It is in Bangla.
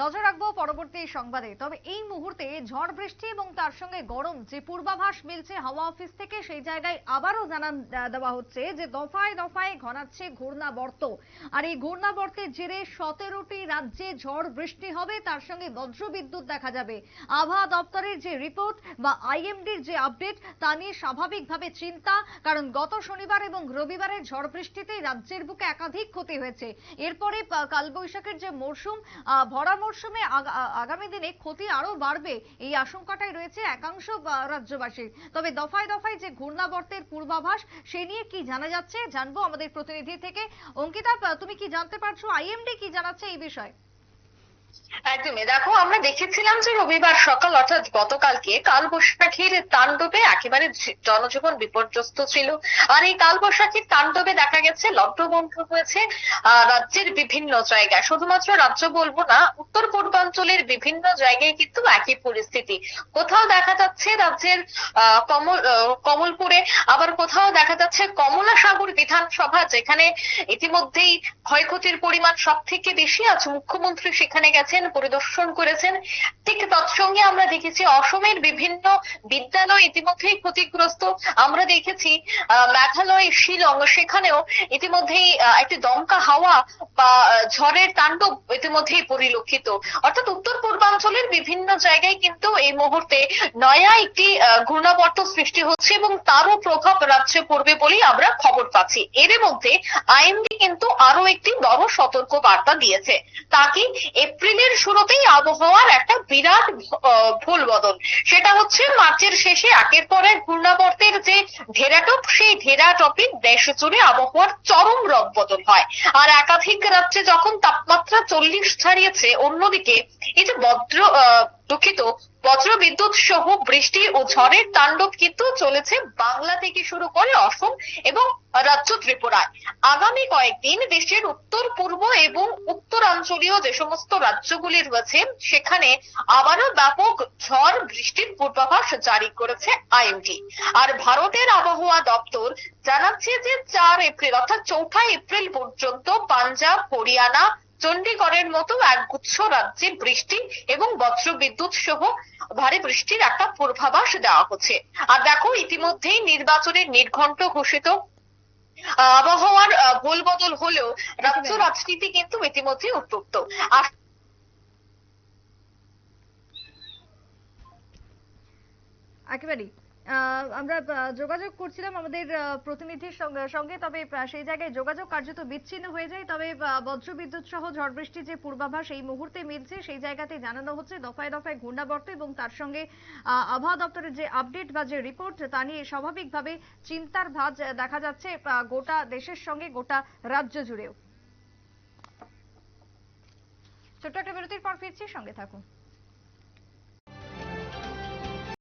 নজর রাখব পরবর্তী সংবাদে। তবে এই মুহূর্তে ঝড় বৃষ্টি এবং তার সঙ্গে গরম যে পূর্বাভাস মিলছে হাওয়া অফিস থেকে, সেই জায়গায় আবারও জানান দেওয়া হচ্ছে যে দফায় দফায় ঘনাচ্ছে ঘূর্ণাবর্ত। আর এই ঘূর্ণাবর্তের জেরে সতেরোটি রাজ্যে ঝড় বৃষ্টি হবে, তার সঙ্গে বজ্রবিদ্যুৎ দেখা যাবে। আবহাওয়া দপ্তরের যে রিপোর্ট বা আইএমডির যে আপডেট, তা নিয়ে স্বাভাবিকভাবে চিন্তা, কারণ গত শনিবার এবং রবিবারের ঝড় বৃষ্টিতে রাজ্যের বুকে একাধিক ক্ষতি হয়েছে। এরপরে কালবৈশাখের যে মরশুম ভরা মরশুমে আগামী দিনে ক্ষতি আরও বাড়বে এই আশঙ্কাটাই রয়েছে একাংশ রাজ্যবাসীর। তবে দফায় দফায় যে ঘূর্ণাবর্তের পূর্বাভাস, সে নিয়ে কি জানা যাচ্ছে জানব আমাদের প্রতিনিধি থেকে। অঙ্কিতা তুমি কি জানতে পারছ? আইএমডি কি জানাচ্ছে এই বিষয়ে? একদমই। দেখো, আমরা দেখেছিলাম যে রবিবার সকাল, অর্থাৎ গতকালকে কালবৈশাখীর তাণ্ডবে একেবারে জনজীবন বিপর্যস্ত ছিল। আর এই কালবৈশাখীর তাণ্ডবে দেখা গেছে লব্ধবন্ধ হয়েছে রাজ্যের বিভিন্ন জায়গায়। শুধুমাত্র রাজ্য বলব না, উত্তর পূর্বাঞ্চলের বিভিন্ন জায়গায় কিন্তু একই পরিস্থিতি। কোথাও দেখা যাচ্ছে রাজ্যের কমল কমলপুরে, আবার কোথাও দেখা যাচ্ছে কমলা সাগর বিধানসভা, যেখানে ইতিমধ্যেই ক্ষয়ক্ষতির পরিমাণ সব থেকে বেশি। আজ মুখ্যমন্ত্রী সেখানে গেছেন, পরিদর্শন করেছেন। ঠিক তৎসঙ্গে আমরা দেখেছি অসমের বিভিন্ন বিদ্যালয় ইতিমধ্যেই ক্ষতিগ্রস্ত। আমরা দেখেছি মেঘালয়, শিলং, সেখানেও ইতিমধ্যেই একটি দমকা হাওয়া বা ঝড়ের তাণ্ডব ইতিমধ্যেই পরিলক্ষিত। অর্থাৎ উত্তর পূর্বাঞ্চলের বিভিন্ন জায়গায় কিন্তু এই মুহূর্তে নয়া একটি ঘূর্ণাবর্ত সৃষ্টি হচ্ছে এবং তারও প্রভাব রাজ্যে পড়বে বলেই আমরা খবর পাচ্ছি। এর মধ্যে আইএমডি কিন্তু আরও একটি বড় সতর্ক বার্তা দিয়েছে। তা কি এপ্রিলের শুরুতেই আবহাওয়ার একটা বিরাট ভুল বদল। সেটা হচ্ছে মার্চের শেষে একের পর এক ঘূর্ণাবর্তের যে ঢেরাটপ সেই ঢেরাটপে দেশ জুড়ে আবহাওয়ার চরম রব বদল হয়। আর একাধিক রাজ্যে যখন তাপমাত্রা চল্লিশ ছাড়িয়েছে, অন্যদিকে এই যে বজ্র দুঃখিত। বজ্র বিদ্যুৎ সহ বৃষ্টি ও ঝড়ের তাণ্ডব কিন্তু চলেছে বাংলা থেকে শুরু করে অসম এবং রাজ্য ত্রিপুরায়। আগামী কয়েকদিন দেশের উত্তর, পূর্ব এবং উত্তরাঞ্চলীয় যে সমস্ত রাজ্যগুলি রয়েছে, সেখানে আবারও ব্যাপক ঝড় বৃষ্টির পূর্বাভাস জারি করেছে আইএমডি। আর ভারতের আবহাওয়া দপ্তর জানাচ্ছে যে চার এপ্রিল অর্থাৎ চৌঠা এপ্রিল পর্যন্ত পাঞ্জাব, হরিয়ানা চণ্ডীগড়ের মতো একগুচ্ছ রাজ্যে বৃষ্টি এবং বজ্রবিদ্যুৎ সহ ভারী বৃষ্টির একটা পূর্বাভাস দেওয়া হচ্ছে। আর দেখো ইতিমধ্যেই নির্বাচনের নির্ঘণ্ট ঘোষিত আবহাওয়ার ভুল বদল হলেও রাজ্য রাজনীতি কিন্তু ইতিমধ্যে উত্তপ্ত। আর একেবারেই। আমরা যোগাযোগ করছিলাম আমাদের প্রতিনিধির সঙ্গে তবে সেই জায়গায় যোগাযোগ কার্যত বিচ্ছিন্ন হয়ে যায়। তবে বজ্রবিদ্যুৎ সহ ঝড় বৃষ্টির যে পূর্বাভাস এই মুহূর্তে মিলছে, সেই জায়গাতে জানানো হচ্ছে দফায় দফায় ঘূর্ণাবর্ত এবং তার সঙ্গে আবহাওয়া দপ্তরের যে আপডেট বা যে রিপোর্ট, তা নিয়ে স্বাভাবিকভাবে চিন্তার ভাঁজ দেখা যাচ্ছে গোটা দেশের সঙ্গে, গোটা রাজ্য জুড়েও। ছোট্ট একটা বিরতির পর ফিরছি, সঙ্গে থাকুন।